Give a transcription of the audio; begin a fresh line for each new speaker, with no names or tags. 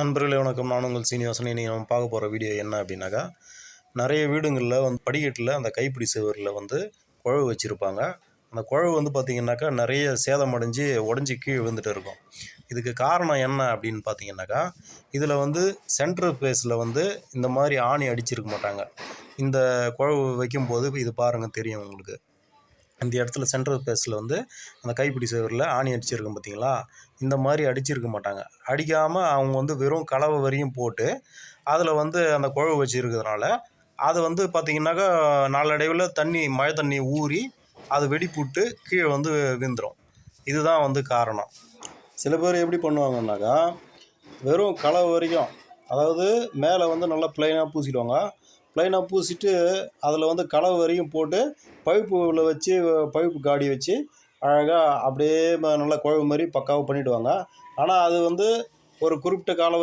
நண்பர்களே வணக்கம். நான் உங்கள் சீனிவாசன். இனி நம்ம பார்க்க போகிற வீடியோ என்ன அப்படின்னாக்கா நிறைய வீடுங்களில் வந்து படிக்கட்டில் அந்த கைப்பிடி சுவரில் வந்து குழவு வச்சுருப்பாங்க. அந்த குழவு வந்து பார்த்திங்கனாக்கா நிறைய சேதமடைஞ்சு உடஞ்சி கீழே விழுந்துட்டு இருக்கும். இதுக்கு காரணம் என்ன அப்படின்னு பார்த்தீங்கன்னாக்கா இதில் வந்து சென்ட்ரல் பேஸில் வந்து இந்த மாதிரி ஆணி அடிச்சிருக்க மாட்டாங்க. இந்த குழவு வைக்கும்போது இது பாருங்கள் தெரியும் உங்களுக்கு. இந்த இடத்துல சென்ட்ரல் பேஸில் வந்து அந்த கைப்பிடி சுவரில் ஆணி அடிச்சிருக்கும் பார்த்தீங்களா இந்த மாதிரி அடிச்சிருக்க மாட்டாங்க. அடிக்காமல் அவங்க வந்து வெறும் கலவை வரையும் போட்டு அதில் வந்து அந்த குழவு வச்சுருக்கிறதுனால அது வந்து பார்த்திங்கனாக்கா நாளடைவில் தண்ணி மழை தண்ணி ஊறி அது வெடிப்புட்டு கீழே வந்து விழுந்துடும் இதுதான் வந்து காரணம். சில பேர் எப்படி பண்ணுவாங்கன்னாக்கா வெறும் கலவை வரைக்கும் அதாவது மேலே வந்து நல்லா ப்ளைனாக பூசிடுவாங்க. ப்ளைனாக பூசிட்டு அதில் வந்து கலவை வரையும் போட்டு பைப்பில் வச்சு பைப்பு காடி வச்சு அழகாக அப்படியே நல்லா குழவு மாதிரி பக்காவாக பண்ணிவிடுவாங்க ஆனால் அது வந்து ஒரு குறிப்பிட்ட காலம்